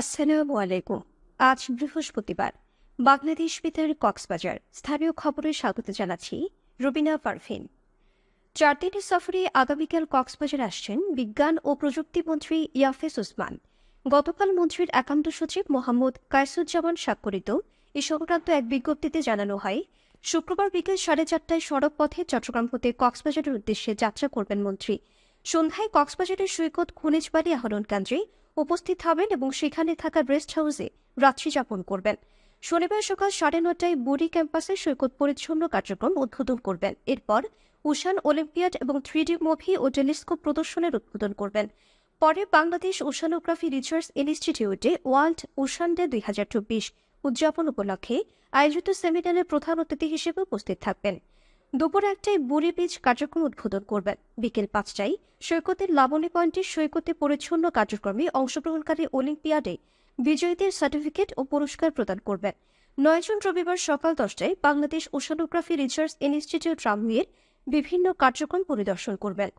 আসসালামু আলাইকুম। আজ বৃহস্পতিবার। বাংলাদেশ বেতার কক্সবাজার। স্থানীয় খবরে স্বাগত জানাচ্ছি রবিনা পারভিন চার দিনের সফরে আগামীকাল কক্সবাজার আসছেন বিজ্ঞান ও প্রযুক্তি মন্ত্রী ইয়াফেস ওসমান। গতকাল মন্ত্রীর একান্ত সচিব মোহাম্মদ কায়সুজ্জামান স্বাক্ষরিত। এ সংক্রান্ত এক বিজ্ঞপ্তিতে জানানো হয়, শুক্রবার বিকেল সাড়ে চারটায় সড়ক পথে চট্টগ্রাম হতে কক্সবাজারের উদ্দেশ্যে যাত্রা করবেন মন্ত্রী। সন্ধ্যায় কক্সবাজারের সৈকত খনিজবাড়ি আহরণ কেন্দ্রে উপস্থিত হবেন এবং সেখানে থাকা রেস্ট হাউসে রাত্রি যাপন করবেন। শনিবার সকাল সাড়ে নটায় বুড়ি ক্যাম্পাসে সৈকত পরিচ্ছন্ন কার্যক্রম উদ্বোধন করবেন। এরপর উষান অলিম্পিয়াড এবং থ্রিডি মুভি ও টেলিস্কোপ প্রদর্শনের উদ্বোধন করবেন। পরে বাংলাদেশ ওশানোগ্রাফি রিসার্চ ইনস্টিটিউটে ওয়ার্ল্ড ওশান ডে দুই হাজার চব্বিশ উদযাপন উপলক্ষে আয়োজিত সেমিনারে প্রধান অতিথি হিসেবে উপস্থিত থাকবেন। দুপুর একটায় বুড়ি বীজ কার্যক্রম উদ্বোধন করবেন। বিকেল পাঁচটায় সৈকতের লাবণী পয়েন্টে সৈকতে পরিচ্ছন্ন কার্যক্রমে অংশগ্রহণকারী অলিম্পিয়াডে বিজয়ীদের সার্টিফিকেট ও পুরস্কার প্রদান করবেন। নয় জুন রবিবার সকাল দশটায় বাংলাদেশ ওশানোগ্রাফি রিসার্চ ইনস্টিটিউট রামুয়ের বিভিন্ন কার্যক্রম পরিদর্শন করবেন।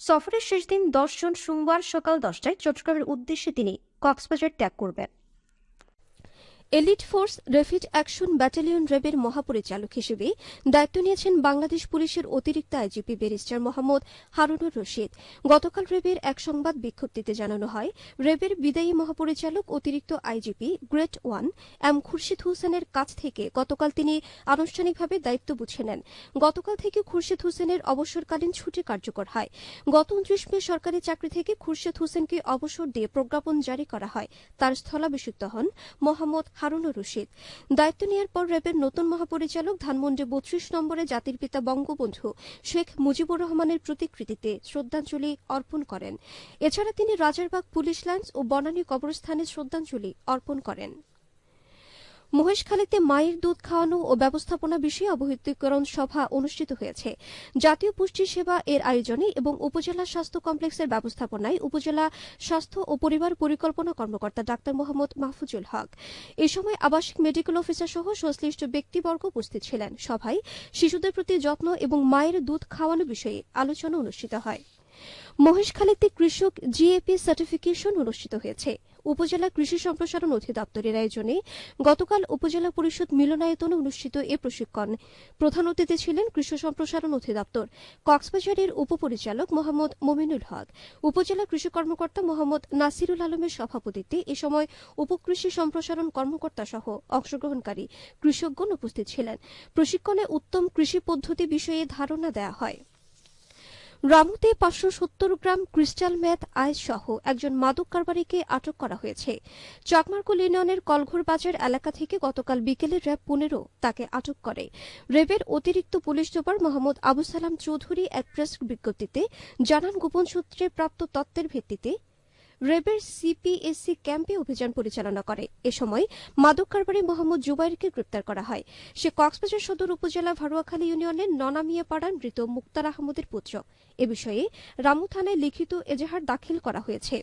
সফরের শেষ দিন দশ জুন সোমবার সকাল দশটায় চট্টগ্রামের উদ্দেশ্যে তিনি কক্সবাজার ত্যাগ করবেন। Elite force rapid action battalion র্যাবের মহাপরিচালক হিসেবে দায়িত্ব নিয়েছেন বাংলাদেশ পুলিশের অতিরিক্ত আইজিপি ব্যারিস্টার মোহাম্মদ হারুনুর রশিদ। গতকাল র্যাবের এক সংবাদ বিজ্ঞপ্তিতে জানানো হয় র্যাবের বিদায়ী মহাপরিচালক অতিরিক্ত IGP great one M Khurshid হোসেনের কাছ থেকে গতকাল তিনি আনুষ্ঠানিকভাবে দায়িত্ব বুঝে নেন। গতকাল থেকে খুরশিদ হোসেনের অবসরকালীন ছুটি কার্যকর হয়। গত উনত্রিশ মে সরকারি চাকরি থেকে খুরশিদ হোসেনকে অবসর দিয়ে প্রজ্ঞাপন জারি করা হয়। তার স্থলাভিষিক্ত হন মোহাম্মদ হারুনুর রশিদ। দায়িত্ব নেওয়ার পর র্যাবের নতুন মহাপরিচালক ধানমন্ডি বত্রিশ নম্বরে জাতির পিতা বঙ্গবন্ধু শেখ মুজিবুর রহমানের প্রতিকৃতিতে শ্রদ্ধাঞ্জলি অর্পণ করেন। এছাড়া তিনি রাজারবাগ পুলিশ লাইন্স ও বনানী কবরস্থানে শ্রদ্ধাঞ্জলি অর্পণ করেন। মহেশখালীতে মায়ের দুধ খাওয়ানো ও ব্যবস্থাপনা বিষয়ে অবহিতকরণ সভা অনুষ্ঠিত হয়েছে। জাতীয় পুষ্টি সেবা এর আয়োজনে এবং উপজেলা স্বাস্থ্য কমপ্লেক্সের ব্যবস্থাপনায় উপজেলা স্বাস্থ্য ও পরিবার পরিকল্পনা কর্মকর্তা ডাক্তার মোহাম্মদ মাহফুজুল হক। এ সময় আবাসিক মেডিকেল অফিসার সহ সংশ্লিষ্ট ব্যক্তিবর্গ উপস্থিত ছিলেন। সভায় শিশুদের প্রতি যত্ন এবং মায়ের দুধ খাওয়ানো বিষয়ে আলোচনা অনুষ্ঠিত হয়। মহেশখালীতে কৃষক জিএপি সার্টিফিকেশন অনুষ্ঠিত হয়েছে। উপজেলা কৃষি সম্প্রসারণ অধিদপ্তরের আয়োজনে গতকাল উপজেলা পরিষদ মিলনায়তনে অনুষ্ঠিত এ প্রশিক্ষণ। প্রধান অতিথি ছিলেন কৃষি সম্প্রসারণ অধিদপ্তর, কক্সবাজারের উপপরিচালক মোহাম্মদ মমিনুল হক, উপজেলা কৃষি কর্মকর্তা মোহাম্মদ নাসিরুল আলমের সভাপতিত্বে এ সময় উপকৃষি সম্প্রসারণ কর্মকর্তা সহ অংশগ্রহণকারী কৃষকগণ উপস্থিত ছিলেন। প্রশিক্ষণে উত্তম কৃষি পদ্ধতি বিষয়ে ধারণা দেওয়া হয়। রামুতে পাঁচশো সত্তর গ্রাম ক্রিস্টাল ম্যাথ আইস সহ একজন মাদক কারবারিকে আটক করা হয়েছে। চাকমারকুল ইউনিয়নের কলঘর বাজার এলাকা থেকে গতকাল বিকেলে র্যাব পনেরো তাকে আটক করে। র্যাবের অতিরিক্ত পুলিশ সুপার মোহাম্মদ আবু সালাম চৌধুরী এক প্রেস বিজ্ঞপ্তিতে জানান, গোপন সূত্রে প্রাপ্ত তত্ত্বের ভিত্তিতে রেবের সিপিএসসি ক্যাম্পে অভিযান পরিচালনা করে। এ সময় মাদক কারবারি মোহাম্মদ জুবাইরকে গ্রেপ্তার করা হয়। সে কক্সবাজার সদর উপজেলা ভারুয়াখালী ইউনিয়নের ননামিয়া পাড়ার মৃত মুক্তার আহমদের পুত্র। এ বিষয়ে রামু থানায় লিখিত এজাহার দাখিল করা হয়েছে।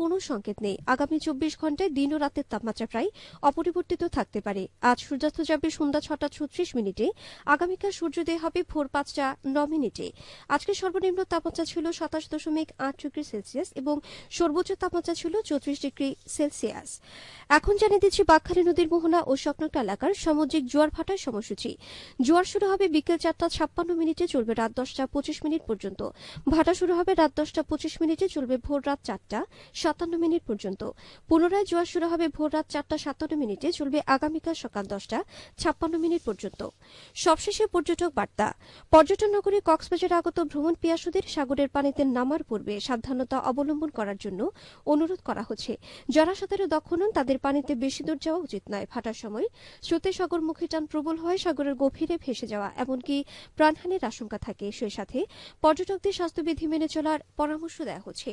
কোনো সংকেত নেই। আগামী চব্বিশ ঘন্টায় দিন ও রাতের তাপমাত্রা প্রায় অপরিবর্তিত থাকতে পারে। আজ সূর্যাস্ত যাবে সন্ধ্যা ছটা ছত্রিশ মিনিটে। আগামীকাল সূর্যোদয় হবে ভোর পাঁচটা ন মিনিটে। আজকে সর্বনিম্ন তাপমাত্রা ছিল সাতাশ দশমিক আট ডিগ্রি সেলসিয়াস এবং সর্বোচ্চ তাপমাত্রা ছিল চৌত্রিশ ডিগ্রি সেলসিয়াস। এখন জানিয়ে দিচ্ছি, বাঘখালী নদীর মোহনা ও সংলগ্ন এলাকার সামুদ্রিক জোয়ার ভাটার সময়সূচি। জোয়ার শুরু হবে বিকেল চারটা ছাপ্পান্ন মিনিটে চলবে রাত দশটা পঁচিশ মিনিট পর্যন্ত। ভাটা শুরু হবে রাত দশটা পঁচিশ মিনিটে চলবে ভোর রাত চারটা। সাতান্ন মিনিট পর্যন্ত। পুনরায় জোয়ার শুরু হবে ভোর রাত চারটা সাতান্ন মিনিটে, চলবে আগামীকাল সকাল দশটা ছাপ্পান্ন মিনিট পর্যন্ত। সবশেষে পর্যটক বার্তা। পর্যটন নগরী কক্সবাজার আগত ভ্রমণ পিয়াসুদের সাগরের পানিতে নামার পূর্বে সাবধানতা অবলম্বন করার জন্য অনুরোধ করা হচ্ছে। যারা সাঁতারে দক্ষ নন, তাদের পানিতে বেশি দূর যাওয়া উচিত নয়। ভাটার সময় স্রোতে সাগরমুখী টান প্রবল হয় সাগরের গভীরে ভেসে যাওয়া, এমনকি প্রাণহানির আশঙ্কা থাকে। সে সাথে পর্যটকদের স্বাস্থ্যবিধি মেনে চলার পরামর্শ দেওয়া হচ্ছে।